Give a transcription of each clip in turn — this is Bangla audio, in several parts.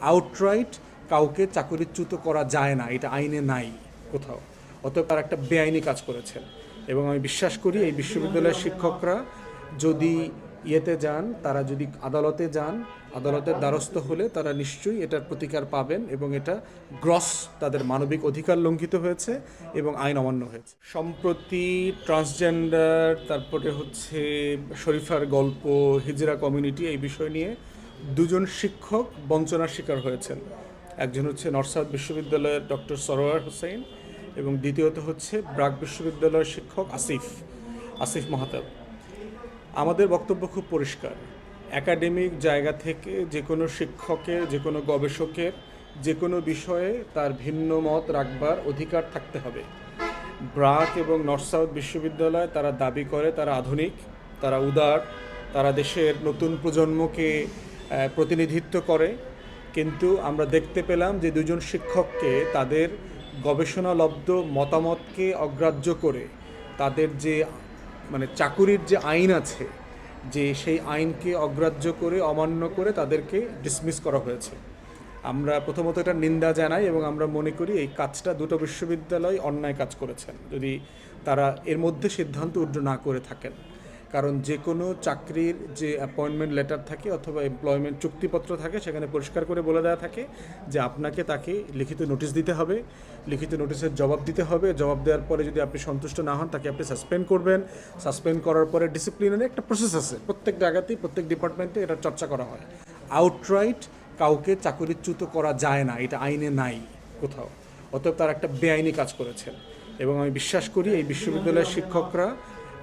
আউটরাইট কাউকে চাকরিচ্যুত করা যায় না, এটা আইনে নাই কোথাও। অতএব তারা একটা বেআইনি কাজ করেছেন। এবং আমি বিশ্বাস করি এই বিশ্ববিদ্যালয়ের শিক্ষকরা যদি ইয়েতে যান, তারা যদি আদালতে যান, আদালতের দ্বারস্থ হলে তারা নিশ্চয়ই এটার প্রতিকার পাবেন এবং এটা গ্রস তাদের মানবিক অধিকার লঙ্ঘিত হয়েছে এবং আইন অমান্য হয়েছে। সম্প্রতি ট্রান্সজেন্ডার, তারপরে হচ্ছে শরীফার গল্প, হিজরা কমিউনিটি এই বিষয় নিয়ে দুজন শিক্ষক বঞ্চনার শিকার হয়েছেন। একজন হচ্ছে নর্থ বিশ্ববিদ্যালয়ের ডক্টর সরোয়ার হোসেন এবং দ্বিতীয়ত হচ্ছে ব্রাক বিশ্ববিদ্যালয়ের শিক্ষক আসিফ আসিফ মাহাতাব। আমাদের বক্তব্য খুব পরিষ্কার। একাডেমিক জায়গা থেকে যে কোনো শিক্ষকের, যে কোনো গবেষকের, যে কোনো বিষয়ে তার ভিন্ন মত রাখবার অধিকার থাকতে হবে। ব্রাক এবং নর্থ সাউথ বিশ্ববিদ্যালয় তারা দাবি করে, তারা আধুনিক, তারা উদার, তারা দেশের নতুন প্রজন্মকে প্রতিনিধিত্ব করে, কিন্তু আমরা দেখতে পেলাম যে দুজন শিক্ষককে তাদের গবেষণালব্ধ মতামতকে অগ্রাহ্য করে তাদের যে মানে চাকুরির যে আইন আছে, যে সেই আইনকে অগ্রাহ্য করে, অমান্য করে তাদেরকে ডিসমিস করা হয়েছে। আমরা প্রথমত এটা নিন্দা জানাই এবং আমরা মনে করি এই কাজটা দুটো বিশ্ববিদ্যালয় অন্যায় কাজ করেছেন। যদি তারা এর মধ্যে সিদ্ধান্ত উড্র না করে থাকেন। কারণ যে কোনো চাকরির যে অ্যাপয়েন্টমেন্ট লেটার থাকে অথবা এমপ্লয়মেন্ট চুক্তিপত্র থাকে, সেখানে পরিষ্কার করে বলে দেওয়া থাকে যে আপনাকে তাকে লিখিত নোটিশ দিতে হবে। লিখিত নোটিশের জবাব দিতে হবে। জবাব দেওয়ার পরে যদি আপনি সন্তুষ্ট না হন, তাকে আপনি সাসপেন্ড করবেন। সাসপেন্ড করার পরে ডিসিপ্লিনারি একটা প্রসেস আছে। প্রত্যেক জায়গাতেই, প্রত্যেক ডিপার্টমেন্টে এটা চর্চা করা হয়। আউটরাইট কাউকে চাকরিচ্যুত করা যায় না। এটা আইনে নাই কোথাও। অতএব তার একটা বেআইনি কাজ করেছেন। এবং আমি বিশ্বাস করি এই বিশ্ববিদ্যালয়ের শিক্ষকরা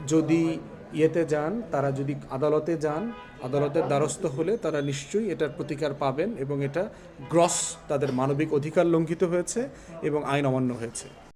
যদি ইয়েতে যান, তারা যদি আদালতে যান, আদালতের দ্বারস্থ হলে তারা নিশ্চয়ই এটার প্রতিকার পাবেন এবং এটা গ্রস তাদের মানবিক অধিকার লঙ্ঘিত হয়েছে এবং আইন অমান্য হয়েছে।